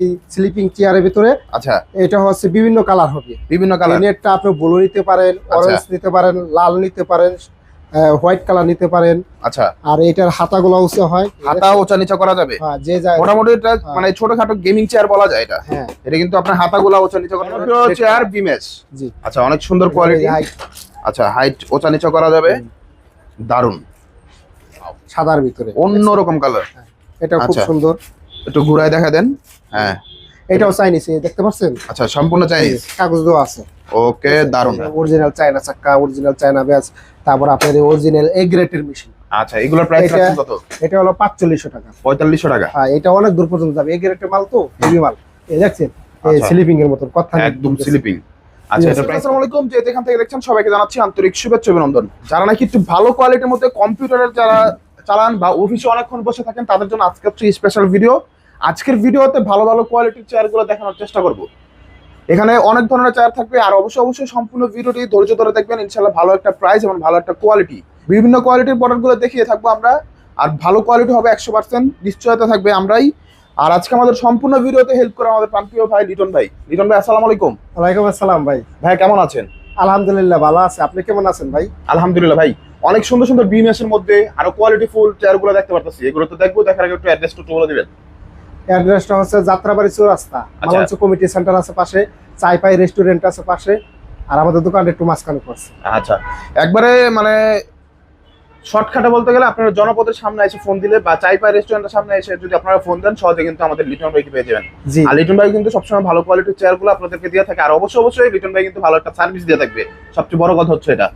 এই স্লিপিং চেয়ারের ভিতরে। আচ্ছা। এটা হচ্ছে বিভিন্ন কালার হবে। বিভিন্ন কালার নেটটা আপনি ব্লু নিতে পারেন আচ্ছা। অরেঞ্জ নিতে পারেন লাল নিতে পারেন হোয়াইট কালার নিতে পারেন। আচ্ছা। আর এটার হাতাগুলো উঁচু হয়। হাতা ওচা নিচা করা যাবে? হ্যাঁ, যে যায় মোটামুটি এটা মানে ছোটখাটো গেমিং চেয়ার বলা যায় এটা। হ্যাঁ। এটা কিন্তু আপনার হাতাগুলা ওচা নিচা করা যাবে। চেয়ার বিমেস জি। আচ্ছা অনেক সুন্দর কোয়ালিটি আচ্ছা হাইট ওচা নিচা করা যাবে। দারুণ সাদার ভিতরে। অন্যরকম কালার এটা খুব আচ্ছা। সুন্দর। একটু ঘুরায় দেখা দেন। হ্যাঁ। এটাও চাইনিজ দেখতে পাচ্ছেন? আচ্ছা সম্পূর্ণ চাইনিজ কাগজ দেওয়া আছে। ওকে দারুণ অরিজিনাল চায়না চাক্কা অরিজিনাল চায়না ব্যাস। তারপর আপনার অরিজিনাল এ গ্রেটের মেশিন আচ্ছা এগুলোর প্রাইস কত? এটা হলো পাঁচচল্লিশশো টাকা। পঁয়তাল্লিশশো টাকা? হ্যাঁ এটা অনেক দূর পর্যন্ত যাবে। এ গ্রেটের মাল তো হেভি মাল। এই দেখছেন? এই আচ্ছা। স্লিপিং এর মতন কথা একদম স্লিপিং আচ্ছা Yes, এটা প্রাইস আসসালামু আলাইকুম। যে যেখান থেকে দেখছেন সবাইকে জানাচ্ছি আন্তরিক শুভেচ্ছা অভিনন্দন। যারা নাকি একটু ভালো কোয়ালিটির মধ্যে কম্পিউটারের যারা চালান বা অফিসে অনেকক্ষণ বসে থাকেন তাদের জন্য আজকে স্পেশাল ভিডিও আজকের ভিডিওতে ভালো ভালো কোয়ালিটির চেয়ারগুলো দেখানোর চেষ্টা করব। এখানে অনেক ধরনের চেয়ার থাকবে আর অবশ্যই অবশ্যই সম্পূর্ণ ভিডিওটি ধৈর্য ধরে দেখবেন ইনশাল্লাহ ভালো একটা প্রাইস এবং ভালো একটা কোয়ালিটি বিভিন্ন কোয়ালিটির প্রোডাক্টগুলো দেখিয়ে থাকব আমরা আর ভালো কোয়ালিটি হবে একশো পার্সেন্ট নিশ্চয়তা থাকবে আমরাই। আর আজকে আমাদের সম্পূর্ণ ভিডিওতে হেল্প করে আমাদের প্রান্তীয় ভাই লিটন ভাই। লিটন ভাই আসসালামু আলাইকুম। ওয়ালাইকুম আসসালাম ভাই। ভাই কেমন আছেন? আলহামদুলিল্লাহ ভালো আছে। আপনি কেমন আছেন ভাই? আলহামদুলিল্লাহ ভাই অনেক সুন্দর সুন্দর বিএমএস এর মধ্যে আরও কোয়ালিটি ফুল চেয়ারগুলো দেখতে পারতেছি। এগুলো তো দেখব দেখার আগে একটু অ্যাড্রেস একটু বলে দিবেন। অ্যাড্রেসটা হচ্ছে যাত্রাবাড়ি চৌরাস্তা। মালঞ্চ কমিটি সেন্টার আছে পাশে চাইপাই রেস্টুরেন্ট আছে পাশে আর আমাদের দোকানটা একটু মাঝখানে পড়ছে। আচ্ছা। একবারে মানে শর্টকাটে বলতে গেলে আপনারা জনপদের সামনে এসে ফোন দিলে বা চাইপাই রেস্টুরেন্টের সামনে এসে যদি আপনারা ফোন দেন সহজে কিন্তু আমাদের লিটন ভাইকে পেয়ে যাবেন। জি। আর লিটন ভাই কিন্তু সবসময় ভালো কোয়ালিটির চেয়ারগুলো আপনাদেরকে দিয়ে থাকে আর অবশ্যই অবশ্যই লিটন ভাই কিন্তু ভালো একটা সার্ভিস দিয়ে থাকবে। সবচেয়ে বড় কথা হচ্ছে এটা।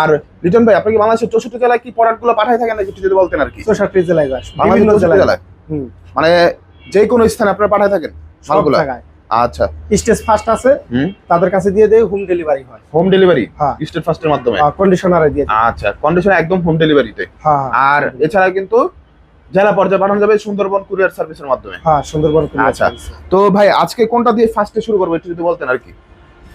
আর লিটন ভাই আপনি কি বাংলাদেশের চৌষট্টি জেলায় কি প্রোডাক্টগুলো পাঠাই থাকেন নাকি যদি বলতেন আর কি? চৌষট্টি জেলায় বিভিন্ন জেলায় মানে যে কোনো স্থানে আপনারা পাঠায় থাকেন আচ্ছা। স্টেজ ফার্স্ট আছে তাদের কাছে দিয়ে দেয় হোম ডেলিভারি হয়। Home delivery? হ্যাঁ। স্টেজ ফার্স্টের মাধ্যমে? কন্ডিশনারে দিয়ে আচ্ছা একদম হোম ডেলিভারিতে। হ্যাঁ আর এছাড়া কিন্তু জেলা পর্যায়ে পাঠানো যাবে সুন্দরবন কুরিয়ার সার্ভিসের মাধ্যমে। হ্যাঁ সুন্দরবন আচ্ছা। তো ভাই আজকে কোনটা দিয়ে ফার্স্টে শুরু করব একটু যদি বলতেন আর কি?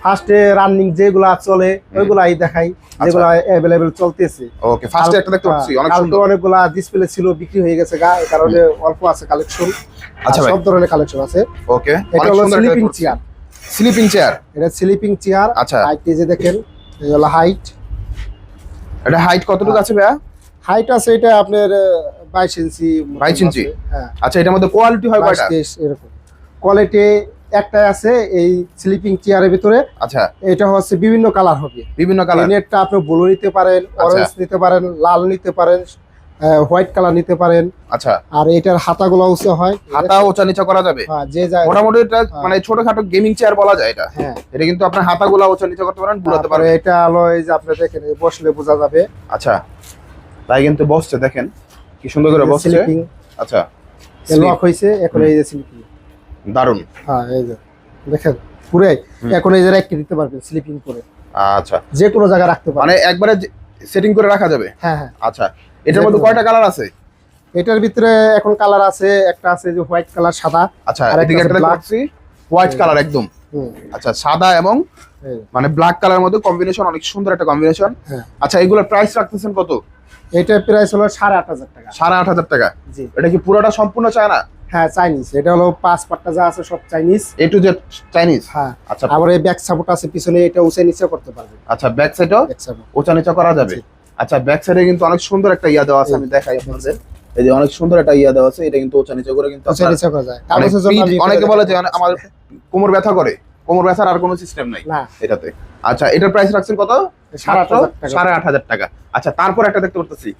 ফার্স্টে রানিং যেগুলা চলে ওইগুলাই দেখাই যেগুলা অ্যাভেলেবেল চলতেছে। ওকে ফার্স্টে একটা দেখতে পাচ্ছি অনেক সুন্দর। অনেকগুলা ডিসপ্লে ছিল বিক্রি হয়ে গেছে গা এই কারণে অল্প আছে কালেকশন আচ্ছা সব ধরনের কালেকশন আছে। ওকে এটা হলো স্লিপিং চেয়ার স্লিপিং চেয়ার এটা স্লিপিং চেয়ার আচ্ছা। হাইট যে দেখেন এই হলো হাইট এটা হাইট কতটুকু আছে ভাইয়া? হাইট আছে এটা আপনার বাইশ ইঞ্চি মতন 22 ইঞ্চি? হ্যাঁ। আচ্ছা এটার মধ্যে কোয়ালিটি হয় কয়টা? এরকম। কোয়ালিটি একটাই আছে এই স্লিপিং চেয়ারের ভিতরে। আচ্ছা। এটা হচ্ছে বিভিন্ন কালার হবে। বিভিন্ন কালার নেটটা আপনি ব্লু নিতে পারেন আচ্ছা। অরেঞ্জ নিতে পারেন লাল নিতে পারেন হোয়াইট কালার নিতে পারেন। আচ্ছা। আর এটার হাতাগুলো উঁচু হয়। হাতা ওচা নিচা করা যাবে? হ্যাঁ যে যায় মোটামুটি এটা মানে ছোটখাটো গেমিং চেয়ার বলা যায় এটা। হ্যাঁ। এটা কিন্তু আপনার হাতাগুলা ওচা নিচা করতে পারেন বুলাতে পারেন এটা হলো এই যে আপনি দেখেন বসলে বোঝা যাবে। আচ্ছা। তাই কিন্তু বসছে দেখেন। কি সুন্দর করে বসছে। আচ্ছা। লক হয়েছে এখন এই যে স্লিপিং দারুণ হ্যাঁ এই যে দেখেন পুরাই এখন এই যে রেখে দিতে পারবেন স্লিপিং করে। আচ্ছা। যে কোনো জায়গায় রাখতে পারবেন। মানে একবারে সেটিং করে রাখা যাবে? হ্যাঁ হ্যাঁ। আচ্ছা এটার মধ্যে কয়টা কালার আছে? এটার ভিতরে এখন কালার আছে একটা আছে যে হোয়াইট কালার সাদা। আচ্ছা আর একটা এদিকে একটা black। হোয়াইট কালার একদম। আচ্ছা সাদা এবং মানে ব্ল্যাক কালার মধ্যে কম্বিনেশন অনেক সুন্দর একটা কম্বিনেশন হ্যাঁ। আচ্ছা এগুলোর প্রাইস রাখতেছেন কত? এটার প্রাইস হলো সাড়ে আট হাজার টাকা। সাড়ে আট হাজার টাকা। জি। এটা কি পুরোটা সম্পূর্ণ চায়না? হ্যাঁ চাইনিজ এটা হলো পাঁচ পাট্টা যা আছে সব Chinese A to Z Chinese হ্যাঁ। আচ্ছা। আবার এই ব্যাক সাপোর্ট আছে পিছনে এটা উঁচে নিচে করতে পারবে। আচ্ছা ব্যাক সাইডও ওচা নিচা করা যাবে? আচ্ছা ব্যাক সাইডে কিন্তু অনেক সুন্দর একটা ইয়া দেওয়া আছে আমি দেখাই আপনাদের। এই যে অনেক সুন্দর একটা ইয়া দেওয়া আছে এটা কিন্তু ওচা নিচা করে কিন্তু উঁচে নিচে করা যায়। অনেক জন্য অনেকে বলে যে। অনেক- আমার কোমর ব্যথা করে। কোমর ব্যথার আর কোনো সিস্টেম নাই এটাতে। আচ্ছা এটার প্রাইস রাখছেন কত? সাড়ে আট হাজার টাকা। সাড়ে আট হাজার টাকা। আচ্ছা তারপর একটা দেখতে পারতেছি।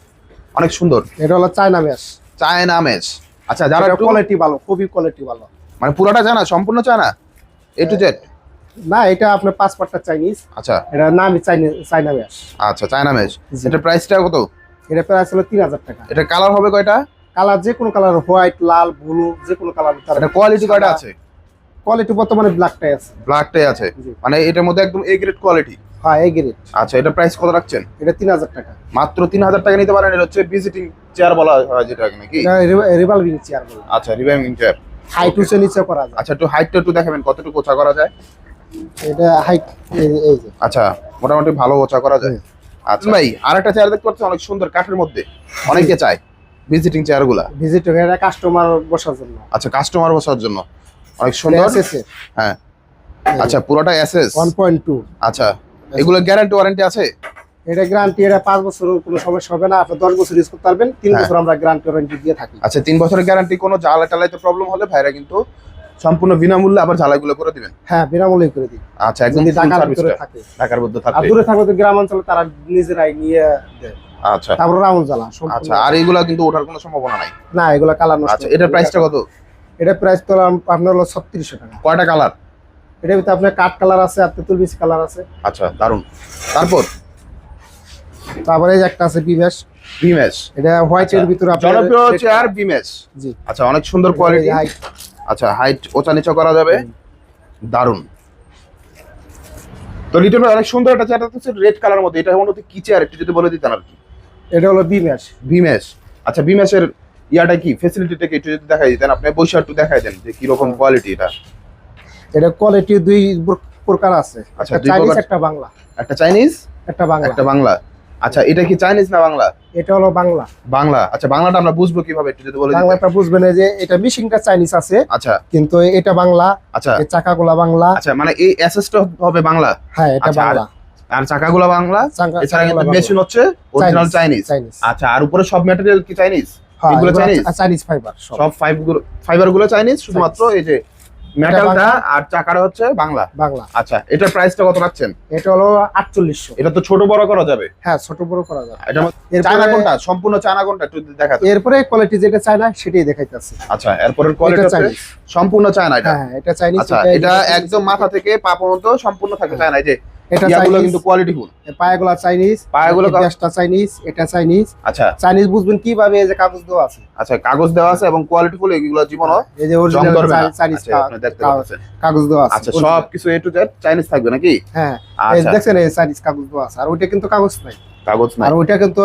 অনেক সুন্দর। এটা হলো চায়না ম্যাশ চায়না মেজ আচ্ছা যারা কোয়ালিটি ভালো খুবই কোয়ালিটি ভালো। মানে পুরোটা চায়না সম্পূর্ণ চায়না? এ টু জেড না এটা আপনার পাঁচ পাট্টা চাইনিজ আচ্ছা। এটা নামই চাইনিজ চাইনা ম্যাশ আচ্ছা চাইনা মেজ জি। এটার প্রাইসটা কত? এটা প্রাইস হলো তিন হাজার টাকা। এটা কালার হবে কয়টা? কালার যে কোনো কালার হোয়াইট লাল ব্লু যে কোনো কালার এটা কোয়ালিটি কয়টা আছে? কোয়ালিটি বর্তমানে ব্ল্যাকটাই আছে। ব্ল্যাকটাই আছে। মানে এটার মধ্যে একদম এ গ্রেড কোয়ালিটি হ্যাঁ এই গ্রেড আচ্ছা এটা প্রাইস কত রাখছেন? এটা তিন হাজার টাকা। মাত্র তিন হাজার টাকা নিতে পারেন এটা হচ্ছে ভিজিটিং চেয়ার বলা হয় যেটা নাকি? রিভলভিং চেয়ার বলে আচ্ছা চেয়ার হাইট উঁচে নিচে করা যায়। আচ্ছা একটু হাইটটা একটু দেখাবেন কতটুকু ওচা করা যায়? এটা হাইট এই যে। আচ্ছা মোটামুটি ভালো ওচা করা যায়। আচ্ছা ভাই আরেকটা চেয়ার দেখতে পাচ্ছেন অনেক সুন্দর কাঠের মধ্যে। অনেকে চায় ভিজিটিং চেয়ারগুলা। ভিজিট এটা কাস্টমার বসার জন্য। আচ্ছা কাস্টমার বসার জন্য। অনেক সুন্দর। হ্যাঁ। আচ্ছা পুরোটা এসএস ওয়ান পয়েন্ট টু আচ্ছা। এগুলো গ্যারান্টি ওয়ারেন্টি আছে? এটা গ্যারান্টি এটা পাঁচ বছর কোনো সমস্যা হবে না। আপনি দশ বছর ইউজ করতে পারবেন তিন হ্যাঁ। বছর আমরা গ্যারান্টি ওয়ারেন্টি দিয়ে থাকি। আচ্ছা তিন বছরের গ্যারান্টি কোনো জ্বালা টালাইতে প্রবলেম হলে ভাইরা কিন্তু সম্পূর্ণ বিনামূল্যে আবার জ্বালাগুলো করে দিবেন। হ্যাঁ বিনামূল্যে করে দিই। আচ্ছা একদম ঢাকার ভিতরে থাকে। ঢাকার মধ্যে আর দূরে থাকলে তো গ্রাম অঞ্চলে তারা নিজেরাই নিয়ে দেয়। আচ্ছা। তারপর রাউন্ড জ্বালা আচ্ছা আর এইগুলা কিন্তু ওঠার কোনো সম্ভাবনা নাই? না এগুলো কালার নষ্ট আচ্ছা এটার প্রাইসটা কত? এটা প্রাইস তো আপনার হলো ছত্রিশশো টাকা। কয়টা কালার এটার ভিতরে আপনার কাঠ কালার আছে আর তেঁতুল বিচি কালার আছে। আচ্ছা দারুণ তারপর? তারপরে এই যে একটা আছে বিবেশ বিমেশ। এটা হোয়াইট এর ভিতরে আপনার জনপ্রিয় চেয়ার বিমেশ। জি। আচ্ছা অনেক সুন্দর কোয়ালিটি height। আচ্ছা হাইট ওচা নিচা করা যাবে। দারুণ তো লিটন ভাই অনেক সুন্দর একটা চেয়ার হচ্ছে রেড কালার মধ্যে। এটা মনে কি চেয়ার একটু যদি বলে দিতেন আর কি। এটা হলো বিমেশ। বিমেশ। আচ্ছা বিমেশের ইয়াটা কি? ফেসিলিটিটা কি? একটু যদি দেখাই দিতেন। আপনি বৈশা একটু দেখাই দেন যে কীরকম কোয়ালিটি এটা। এটা কোয়ালিটি দুই প্র- প্রকার আছে। আচ্ছা, একটা দুই চাইনিজ প্রকার। একটা বাংলা। একটা চাইনিজ একটা বাংলা। একটা বাংলা। আচ্ছা এটা কি চাইনিজ না বাংলা? এটা হলো বাংলা। বাংলা। আচ্ছা বাংলাটা আমরা বুঝব কীভাবে একটু যদি বলে বাংলাটা বুঝবেন এই যে এটা মিশিংটা চাইনিজ আছে। আচ্ছা। কিন্তু এটা বাংলা আচ্ছা। এই চাকাগুলা বাংলা। আচ্ছা মানে এই অ্যাসেসটা হবে বাংলা? হ্যাঁ এটা আচ্ছা, বাংলা। আর চাকাগুলো বাংলা? এছাড়া কিন্তু মেশিন হচ্ছে অরিজিনাল চাইনিজ আচ্ছা আর উপরে সব ম্যাটেরিয়াল কি চাইনিজ হ্যাঁ এগুলো চাইনিজ? চাইনিজ ফাইবার সব। ফাইবারগুলো চাইনিজ শুধুমাত্র এই যে মেটালটা আর চাকাটা হচ্ছে বাংলা। বাংলা। আচ্ছা এটার প্রাইসটা কত রাখছেন? এটা হলো এটা তো ছোট বড় করা যাবে? হ্যাঁ ছোট বড় করা যাবে। এটা চায়না কোনটা? সম্পূর্ণ চায়না কোনটা? একটু এরপরে কোয়ালিটি যেটা চায়না সেটাই দেখাইতেছে। আচ্ছা এরপরের কোয়ালিটি এটা চাইনিজ সম্পূর্ণ চায়না এটা? হ্যাঁ এটা চাইনিজ আচ্ছা এটা একদম মাথা থেকে পা পর্যন্ত সম্পূর্ণ থাকে চায়না এই যে এটা চাইনিজ কিন্তু কোয়ালিটি ফুল পায়াগুলা চাইনিজ পায়াগুলো গ্যাসটা চাইনিজ এটা চাইনিজ আচ্ছা। চাইনিজ বুঝবেন কীভাবে এই যে কাগজ দেওয়া আছে। আচ্ছা কাগজ দেওয়া আছে এবং কোয়ালিটি ফুল এগুলো জীবনও এই যে অরিজিনাল চাইনিজ আচ্ছা, আপনি দেখতে পাচ্ছেন। কাগজ দেওয়া আছে আচ্ছা original। সব কিছু এ টু জেড চাইনিজ থাকবে নাকি? হ্যাঁ এই আচ্ছা। দেখছেন এই চাইনিজ কাগজ দেওয়া আছে। আর ওইটা কিন্তু কাগজ নাই। কাগজ নাই। আর ওইটা কিন্তু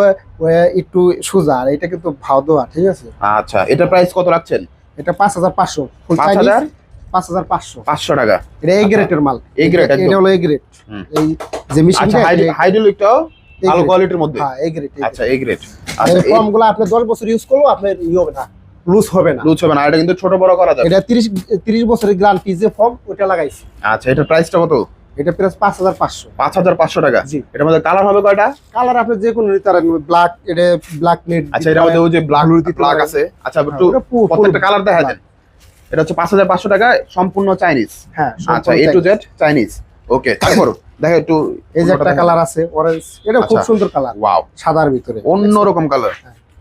একটু সোজা। আর এটা কিন্তু ভাও দেওয়া ঠিক আছে? আচ্ছা এটা প্রাইস কত রাখছেন? এটা পাঁচ হাজার পাঁচশো। ফুল চাইনিজ পাঁচ হাজার পাঁচশো। পাঁচশো টাকা। এটা এ গ্রেডের মাল। A grade এটা- হলো এ গ্রেড এই যে আচ্ছা মেশিনটা হাইড্রোলিকটাও ভালো কোয়ালিটির মধ্যে? হ্যাঁ এ গ্রেড আচ্ছা এই গ্রেড আচ্ছা এই আপনি দশ বছর ইউজ করলেও আপনার ই হবে না লুজ হবে না। লুজ হবে না। এটা কিন্তু ছোট বড় করা যাবে। এটা বছরের গ্যারান্টি যে ফর্ম ওটা লাগাইছি। আচ্ছা এটা প্রাইসটা কত? এটা প্রায় পাঁচ হাজার পাঁচশো। পাঁচ হাজার পাঁচশো টাকা। জি। এটার মধ্যে কালার হবে কয়টা? কালার আপনি যে কোনো নিতে পারেন ব্ল্যাক এটা ব্ল্যাক নেট আচ্ছা মধ্যে ওই যে ব্ল্যাক আছে। আচ্ছা হ্যাঁ, একটু প্রত্যেকটা কালার দেখা যায়। এটা হচ্ছে পাঁচ হাজার পাঁচশো টাকা সম্পূর্ণ চাইনিজ হ্যাঁ আচ্ছা A to Z Chinese okay তারপর দেখো একটু এই যে একটা কালার আছে অরেঞ্জ এটা খুব আচ্ছা। সুন্দর কালার ওয়াও সাদার ভিতরে। অন্যরকম কালার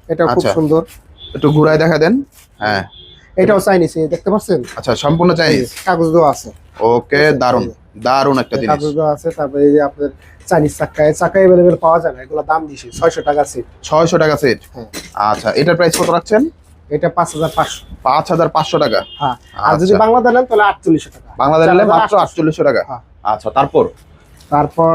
এটা খুব আচ্ছা। সুন্দর। একটু ঘুরায় দেখা দেন। হ্যাঁ। এটাও চাইনিজ দেখতে পাচ্ছেন? আচ্ছা সম্পূর্ণ চাইনিজ কাগজ দেওয়া আছে। ওকে দারুণ দারুণ একটা জিনিস। কাগজ দেওয়া আছে তারপরে এই যে আপনার চাইনিজ চাক্কা এই চাক্কা অ্যাভেলেবেল পাওয়া যায় না এগুলো দাম বেশি ছয়শো টাকা সেট ছয়শো টাকা সেট হ্যাঁ। আচ্ছা এটার প্রাইস কত রাখছেন? এটা পাঁচ হাজার পাঁচশো। পাঁচ হাজার পাঁচশো টাকা। হ্যাঁ। আর যদি আচ্ছা। বাংলাদেশ নেন তাহলে আটচল্লিশশো টাকা। বাংলাদেশ হাজার মাত্র আটশো। আটচল্লিশশো টাকা। হ্যাঁ। আচ্ছা তারপর? তারপর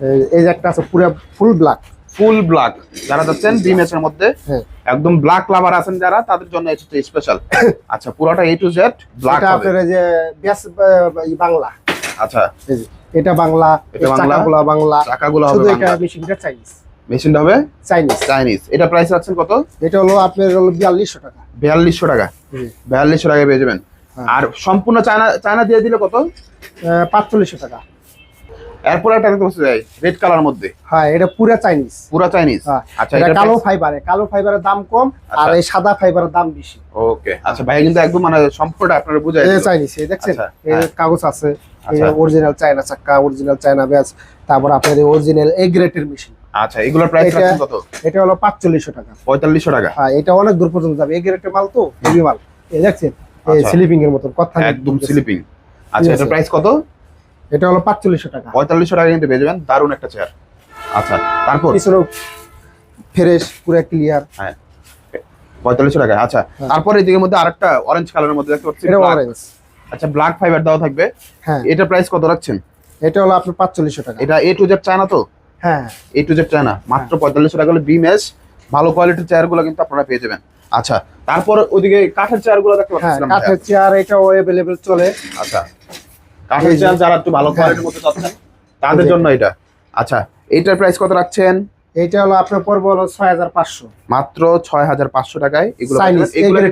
এই- যে একটা আছে পুরো ফুল ব্ল্যাক। Full black. যারা যাচ্ছেন ডি ম্যাচের মধ্যে হ্যাঁ। একদম ব্ল্যাক লাভার আছেন যারা তাদের জন্য এটা স্পেশাল আচ্ছা পুরোটা এ টু জেড ব্ল্যাক এটা আপনার যে ব্যাস বাংলা। আচ্ছা। এটা বাংলা এটা বাংলা, চাকাগুলো বাংলা। চাকাগুলো হবে শুধু এটা বাংলা। মেশিনটা চাইনিজ মেশিনটা হবে চাইনিজ চাইনিজ এটা প্রাইস রাখছেন কত? এটা হলো আপনার হলো বিয়াল্লিশশো টাকা। বিয়াল্লিশশো টাকা। বিয়াল্লিশশো টাকা পেয়ে যাবেন। হ্যাঁ। আর সম্পূর্ণ চায়না চায়না দিয়ে দিলে কত? পাঁচচল্লিশশো টাকা। এরপর একটা দেখতে পাচ্ছি রেড কালার মধ্যে। হ্যাঁ এটা পুরা চাইনিজ পুরা চাইনিজ হ্যাঁ, আচ্ছা এটা কালো ফাইবারে কালো ফাইবারের দাম কম আর আচ্ছা। এই সাদা ফাইবারের দাম বেশি। ওকে আচ্ছা ভাই কিন্তু একদম মানে সম্পূর্ণটা আপনারা বুঝাই এই চাইনিজ এই দেখছেন? আচ্ছা, এই হ্যাঁ। কাগজ আছে। আচ্ছা। অরিজিনাল চায়না চাক্কা অরিজিনাল চায়না তারপর আপনার অরিজিনাল এ গ্রেটের মেশিন আচ্ছা এগুলোর প্রাইস কত? এটা হলো পাঁচচল্লিশশো টাকা। পঁয়তাল্লিশশো টাকা? হ্যাঁ এটা অনেক দূর পর্যন্ত যাবে। এ গ্রেটের মাল তো হেভি মাল। এই দেখছেন? এই আচ্ছা। স্লিপিং এর মতন কথা একদম স্লিপিং আচ্ছা আছে। প্রাইস কত? এটা হলো পাঁচচল্লিশশো টাকা। পঁয়তাল্লিশশো টাকা কিন্তু পেয়ে যাবেন। দারুণ একটা চেয়ার আচ্ছা তারপর? পিছনেও ফ্রেশ পুরো ক্লিয়ার হ্যাঁ। পঁয়তাল্লিশশো টাকা। আচ্ছা হ্যাঁ। তারপর এদিকের মধ্যে আরেকটা অরেঞ্জ কালারের মধ্যে দেখতে পাচ্ছি। এটা অরেঞ্জ আচ্ছা ব্ল্যাক ফাইবার দেওয়া থাকবে। হ্যাঁ। এটা প্রাইস কত রাখছেন? এটা হলো আপনার পাঁচচল্লিশশো টাকা। এটা এ টু জেড চায়না তো? হ্যাঁ। এ টু জেড চায়না মাত্র পঁয়তাল্লিশশো টাকা হলে বিএমএস ভালো কোয়ালিটির চেয়ারগুলো কিন্তু আপনারা পেয়ে যাবেন। আচ্ছা তারপর ওদিকে কাঠের চেয়ারগুলো দেখতে হ্যাঁ পাচ্ছিলাম কাঠের চেয়ার এটাও অ্যাভেলেবেল চলে। আচ্ছা কাঠের চেয়ার যারা একটু ভালো হ্যাঁ। কোয়ালিটির মধ্যে চাচ্ছেন তাদের জন্য এটা। আচ্ছা এইটার প্রাইস কত রাখছেন? এটা হলো আপনার পড়বে হলো ছয় হাজার পাঁচশো। মাত্র ছয় হাজার পাঁচশো টাকায় এগুলো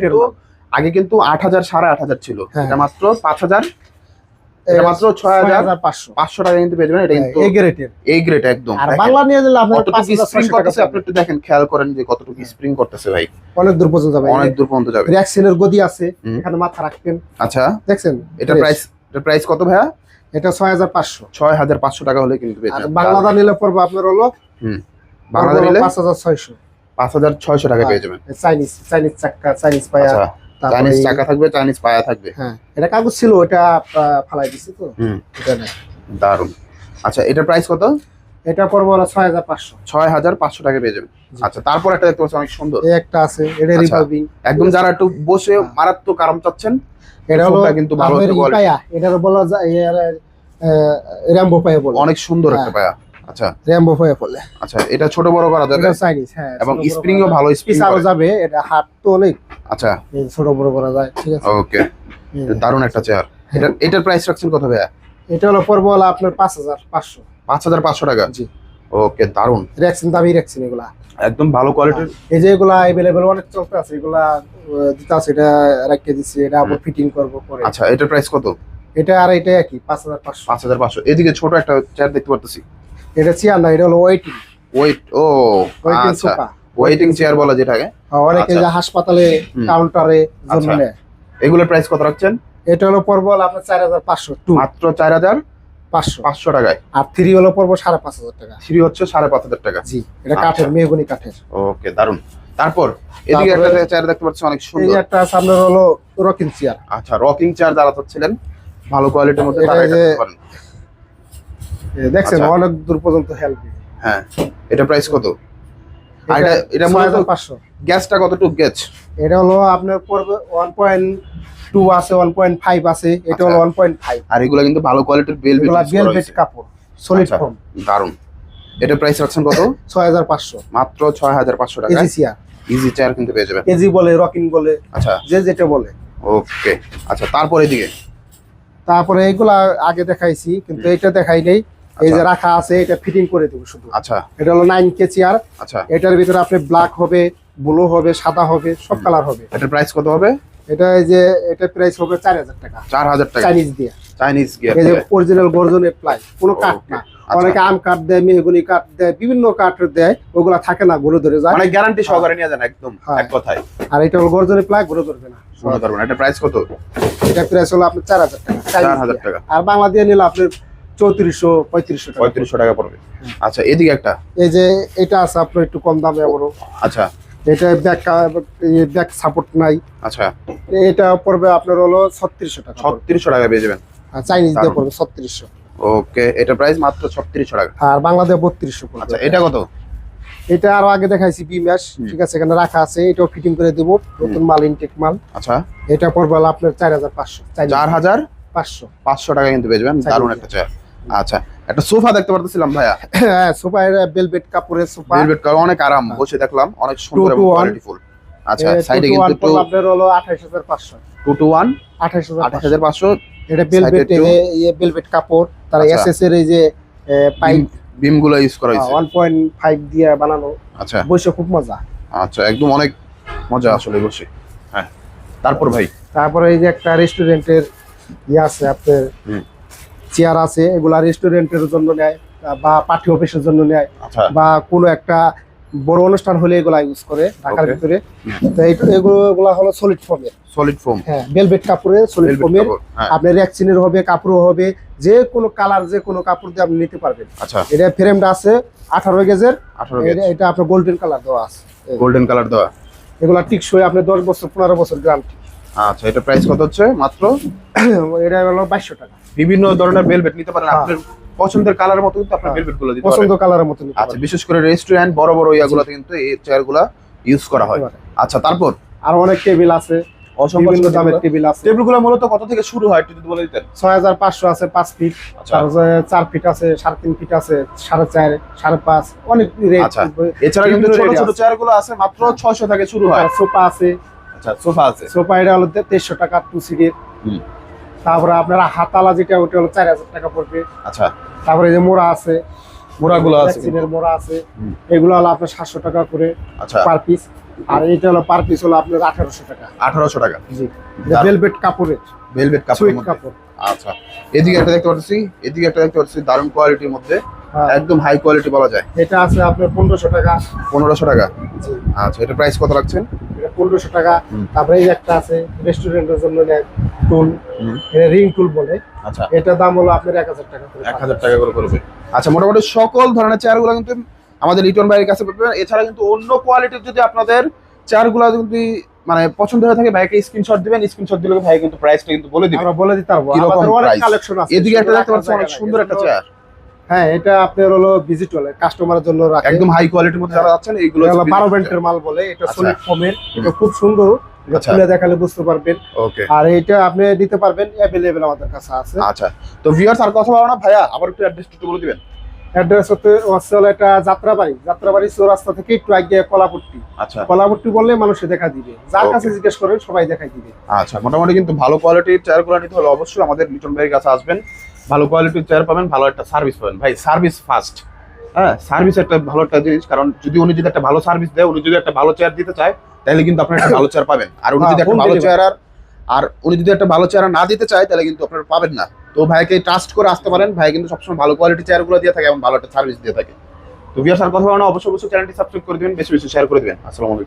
এগুলো। আগে কিন্তু আট হাজার সাড়ে আট হাজার ছিল। হ্যাঁ। এটা মাত্র পাঁচ হাজার এটা মাত্র টাকা কিন্তু পেয়ে যাবেন এটা কিন্তু এ গ্রেটের এই গ্রেড একদম। আর বাংলা নিয়ে গেলে আপনার কতটুকু স্প্রিং করতেছে আপনি একটু দেখেন খেয়াল করেন যে কতটুকু স্প্রিং করতেছে ভাই। অনেক দূর পর্যন্ত যাবে। অনেক দূর পর্যন্ত যাবে। রিয়াকশনের গদি আছে এখানে মাথা রাখবেন। আচ্ছা দেখছেন? এটা প্রাইস এটা প্রাইস কত ভাইয়া? এটা ছয় হাজার পাঁচশো। ছয় হাজার পাঁচশো টাকা হলে কিন্তু পেয়ে আর। বাংলাদা নিলে পড়বে আপনার হলো হুম। বাংলা নিলে? পাঁচ হাজার ছয়শো। পাঁচ হাজার ছয়শো টাকা পেয়ে যাবেন। চাইনিজ চাইনিজ চাক্কা চাইনিজ পায়া। আচ্ছা। চাইনিজ চাকা থাকবে চাইনিজ পায়া থাকবে। হ্যাঁ এটা কাগজ ছিল ওটা ফালাই দিছি তো। হুম। এটা না। আচ্ছা এটার প্রাইস কত? এটা পড়বে হলো ছয় হাজার পাঁচশো। ছয় হাজার পাঁচশো টাকা পেয়ে যাবেন। আচ্ছা তারপর একটা দেখতে পাচ্ছি অনেক সুন্দর। একটা আছে এটা আচ্ছা। একদম যারা একটু বসে মারাত্মক আরাম চাচ্ছেন এটা হলো কিন্তু ভালো। পায়া। বলা যায় র্যাম্বো পায়া বলে। অনেক সুন্দর একটা হ্যাঁ। পায়া। আচ্ছা। র্যাম্বো পায়া বলে আচ্ছা এটা ছোট বড় করা যাবে এটা চাইনিজ হ্যাঁ এবং স্প্রিং ও ভালো স্প্রিং আরও যাবে এটা হাত তো অনেক। আচ্ছা। ছোট বড় করা যায় ঠিক আছে? ওকে। দারুণ একটা চেয়ার এটা এটার প্রাইস রাখছেন কত ভাইয়া? এটা হলো পড়বে হলো আপনার পাঁচ হাজার পাঁচশো। পাঁচ হাজার পাঁচশো টাকা? জি। ওকে দারুণ রেক্সিন দামি রেক্সিন এগুলা। একদম ভালো কোয়ালিটির এই যে এগুলা এভেলেবেল অনেক চলতে আছে। এগুলা দিতে আছে এটা রেখে দিচ্ছি এটা আবার ফিটিং করব পরে। আচ্ছা এটার প্রাইস কত? এটা আর এটা পাঁচ হাজার পাঁচশো। এদিকে ছোট একটা চেয়ার দেখতে পারতেছি। এটা চেয়ার না এটা হলো ওয়েটিং ওয়েট ও ওয়েটিং আচ্ছা। সোফা ওয়েটিং চেয়ার বলা যেটাকে? অনেকে আচ্ছা। যে হাসপাতালে কাউন্টারে জন্য আচ্ছা। নেয়। এগুলোর প্রাইস কত রাখছেন? এটা হলো হলো আপনার চার হাজার পাঁচশো টু মাত্র চার হাজার পাঁচশো। পাঁচশো টাকায়। আর থ্রি হলো পড়ব সাড়ে পাঁচ হাজার টাকা। থ্রি হচ্ছে সাড়ে পাঁচ হাজার টাকা। জি এটা কাঠের আচ্ছা। মেহগুনি কাঠের। ওকে দারুণ তারপর এদিকে একটা চেয়ার দেখতে পাচ্ছি অনেক সুন্দর। যে একটা আপনার হলো রকিং চেয়ার আচ্ছা রকিং চেয়ার যারা চাচ্ছিলেন ভালো কোয়ালিটির মধ্যে তারা এটা দেখছেন আচ্ছা। অনেক দূর পর্যন্ত হেল্প হ্যাঁ এটা প্রাইস কত? আর এটা এটা মূলত পাঁচশো। গ্যাসটা কতটুকু গ্যাস এটা হলো আপনার পড়বে ওয়ান পয়েন্ট টু আছে ওয়ান পয়েন্ট ফাইভ আছে এটা হলো আচ্ছা। ওয়ান পয়েন্ট ফাইভ আর এগুলো কিন্তু ভালো কোয়ালিটির বেল এগুলা বেলভেট কাপড় সলিড আচ্ছা। ফর্ম দারুণ এটা প্রাইস রাখছেন কত? ছয় হাজার পাঁচশো। মাত্র ছয় হাজার পাঁচশো টাকা। কেজি চেয়ার ইজি চেয়ার কিন্তু পেয়ে যাবেন। কেজি বলে রকিং বলে আচ্ছা। যে যেটা বলে। ওকে আচ্ছা তারপর দিকে তারপরে এইগুলা আগে দেখাইছি কিন্তু এটা দেখাই নেই। এই যে রাখা আছে এটা ফিটিং করে দেবো শুধু। আচ্ছা। এটা হলো নাইন কে চেয়ার আচ্ছা। এটার ভিতরে আপনি ব্ল্যাক হবে ব্লু হবে সাদা হবে সব কালার হবে। এটার প্রাইস কত হবে? এটা এই যে এটা প্রাইস হবে চার হাজার টাকা। চার হাজার টাকা। চাইনিজ দিয়ে চাইনিজ গিয়ার এই যে অরিজিনাল গর্জনের প্লাই কোনো কাঠ না। আচ্ছা। অনেকে আম কাঠ দেয় মেহগুনি কাঠ দেয় বিভিন্ন কাঠ দেয় ওগুলা থাকে না গুলো ধরে যায়। মানে গ্যারান্টি সহকারে নিয়ে যান একদম হ্যাঁ। এক কথায়। আর এটা হলো গর্জনের প্লাই গুলো ধরবে না। শুনে পারবেন এটা প্রাইস কত? এটা প্রাইস হলো আপনার চার হাজার টাকা। চার হাজার। টাকা। আর বাংলা দিয়ে নিলে আপনার চৌত্রিশশো পঁয়ত্রিশশো পঁয়ত্রিশশো টাকা পড়বে। আচ্ছা এদিকে একটা। এই যে এটা আছে আপনার একটু কম দামে আবারও আচ্ছা। এটা ব্যাক ব্যাক সাপোর্ট নাই। আচ্ছা। এটা পড়বে আপনার হলো ছত্রিশশো টাকা ছত্রিশশো টাকা পেয়ে যাবেন। আর চাইনিজ দিয়ে পড়বে ছত্রিশশো। ওকে এটা প্রাইস মাত্র ছত্রিশশো টাকা। আর বাংলা দিয়ে বত্রিশশো আচ্ছা এটা কত? এটা আরও আগে দেখাইছি বি ম্যাশ ঠিক আছে এখানে রাখা আছে এটাও ফিটিং করে দেবো। নতুন মাল ইনটেক মাল। আচ্ছা। এটা পড়বে আপনার চার হাজার পাঁচশো। চার হাজার? পাঁচশো। পাঁচশো টাকা কিন্তু পেয়ে যাবেন। দারুণ একটা চেয়ার আচ্ছা একটা সোফা দেখতে পারতেছিলাম ভাইয়া। হ্যাঁ সোফা বেলভেট কাপড়ের সোফা। ভেলভেট কালার অনেক আরাম হ্যাঁ। বসে দেখলাম অনেক সুন্দর এবং কোয়ালিটিফুল আচ্ছা সাইডে কিন্তু পড়বে আপনার হলো আঠাইশ হাজার পাঁচশো। টু টু ওয়ান আঠাইশ হাজার আঠাশ হাজার পাঁচশো? এটা বেলভেট Side এ ইয়ে বেলভেট কাপড় তার আচ্ছা। এসএস এর এই যে পাইপ বিমগুলো ইউজ করা হয়েছে। ওয়ান পয়েন্ট ফাইভ দিয়ে বানানো। আচ্ছা। বসে খুব মজা। আচ্ছা একদম অনেক মজা আসলে বসে। হ্যাঁ তারপর ভাই? তারপরে এই যে একটা রেস্টুরেন্টের ইয়ে আছে আপনার হুম। চেয়ার আছে এগুলা রেস্টুরেন্টের জন্য নেয় বা পার্টি অফিসের জন্য নেয় আচ্ছা। বা কোনো একটা বড় অনুষ্ঠান হলে এগুলা ইউজ করে ঢাকার. ভিতরে। তো এগুলা হলো সলিড ফর্মের সলিড ফোম হ্যাঁ বেলভেট কাপড়ে সলিড ফর্মের হ্যাঁ। আপনার রেক্সিনের হবে কাপড়ও হবে যে কোনো কালার যে কোনো কাপড় দিয়ে আপনি নিতে পারবেন। আচ্ছা। এটা ফ্রেমটা আছে আঠারো গেজের আঠারো এটা- এটা আপনার গোল্ডেন কালার দেওয়া আছে। গোল্ডেন কালার দেওয়া। এগুলা টিকসই আপনি দশ বছর পনেরো বছর গ্যারান্টি আচ্ছা এটা প্রাইস কত হচ্ছে মাত্র? এটা হলো বাইশশো টাকা। বিভিন্ন ধরনের বেলভেট নিতে পারেন। হ্যাঁ। আপনার পছন্দের কালার মতো কিন্তু আপনার হ্যাঁ। বেলভেটগুলো দিতে পছন্দ কালারের মতো আচ্ছা বিশেষ করে রেস্টুরেন্ট বড় বড় ইয়াগুলোতে কিন্তু এই চেয়ারগুলা ইউজ করা হয়। আচ্ছা তারপর? আর অনেক টেবিল আছে। বিভিন্ন দামের টেবিল আছে। মূলত কত থেকে শুরু হয় একটু যদি বলে দিতেন? ছয় হাজার পাঁচশো আছে পাঁচ ফিট আচ্ছা। তারপরে ফিট আছে সাড়ে তিন ফিট আছে সাড়ে চার সাড়ে পাঁচ অনেক রেট আচ্ছা। এছাড়া কিন্তু ছোট ছোট আছে। মাত্র ছয়শো থেকে শুরু হয়। সোফা আছে। আচ্ছা সোফা আছে। সোফা এটা হলো টাকা টু সিটের। তারপরে আপনারা হাতালা যেটা ওটা হলো চার হাজার টাকা পড়বে। আচ্ছা। তারপরে যে মোড়া আছে মোড়াগুলো আছে। চীনের মোড়া আছে। এগুলো হলো আপনার সাতশো টাকা করে আচ্ছা। পার পিস আর এটা হলো পার পিস হলো আপনার আঠারোশো টাকা। আঠারোশো টাকা? জি। ভেলভেট কাপড়ের। ভেলভেট কাপড় কাপড়। আচ্ছা। এদিকে একটা দেখতে পাচ্ছি এদিকে একটা দেখতে পাচ্ছি দারুণ কোয়ালিটির মধ্যে। একদম হাই কোয়ালিটি বলা যায়। এটা আছে আপনার পনেরোশো টাকা। পনেরোশো টাকা। জি। আচ্ছা এটা প্রাইস কত রাখছেন? এটা পনেরোশো টাকা। তারপরে এই একটা আছে রেস্টুরেন্টের জন্য টুল এটা রিং টুল বলে। আচ্ছা। এটা দাম হলো আপনার এক হাজার টাকা এক হাজার টাকা করে পড়বে। আচ্ছা মোটামুটি সকল ধরনের চেয়ারগুলো কিন্তু আমাদের রিটন ভাইয়ের কাছে পাবেন। এছাড়া কিন্তু অন্য কোয়ালিটির যদি আপনাদের চেয়ারগুলো যদি মানে পছন্দ হয়ে থাকে ভাইকে স্ক্রিনশট দিবেন স্ক্রিনশট দিলে ভাই কিন্তু প্রাইসটা কিন্তু বলে দিবেন আমরা বলে দিতে পারব। আমাদের অনেক কালেকশন আছে। এদিকে একটা দেখতে পাচ্ছি রাখার অনেক সুন্দর একটা চেয়ার হ্যাঁ এটা আপনার হলো ভিজিটল কাস্টমারের জন্য রাখে। একদম হাই কোয়ালিটির মধ্যে যারা যাচ্ছেন এইগুলো হলো হচ্ছে বারো মাল বলে এটা আচ্ছা। সলিড ফোমের এটা খুব সুন্দর। আচ্ছা। খুলে দেখালে বুঝতে পারবেন। আর এটা আপনি দিতে পারবেন অ্যাভেলেবেল আমাদের কাছে আছে। আচ্ছা। তো ভিউয়ার্স আর কথা না ভাইয়া আবার একটু অ্যাড্রেস একটু বলে দিবেন। অ্যাড্রেস হচ্ছে হচ্ছে এটা যাত্রাবাড়ি যাত্রাবাড়ি চৌরাস্তা থেকে একটু আগে কলাপট্টি। আচ্ছা। কলাপট্টি বললে মানুষে দেখা দিবে। যার কাছে জিজ্ঞেস করেন সবাই দেখাই দিবে। আচ্ছা মোটামুটি কিন্তু ভালো কোয়ালিটির চেয়ারগুলো নিতে হলে অবশ্যই আমাদের লিটন ভাইয়ের কাছে আসবেন। ভালো কোয়ালিটির চেয়ার পাবেন ভালো একটা সার্ভিস পাবেন। ভাই সার্ভিস ফার্স্ট হ্যাঁ সার্ভিস একটা ভালো একটা জিনিস কারণ যদি উনি যদি একটা ভালো সার্ভিস দেয় উনি যদি একটা ভালো চেয়ার দিতে চায় তাহলে কিন্তু আপনি একটা ভালো চেয়ার পাবেন। আর উনি হ্যাঁ, যদি একটা ভালো চেয়ার আর আর উনি যদি একটা ভালো চেয়ার না দিতে চায় তাহলে কিন্তু আপনারা পাবেন না। তো ভাইকে ট্রাস্ট করে আসতে পারেন। ভাই কিন্তু সবসময় ভালো কোয়ালিটির চেয়ারগুলো দিয়ে থাকে এবং ভালো একটা সার্ভিস দিয়ে থাকে। তো আর কথা অবশ্যই অবশ্যই চ্যানেলটি সাবস্ক্রাইব করে দিবেন বেশি বেশি শেয়ার করে দিবেন। আসসালামু আলাইকুম।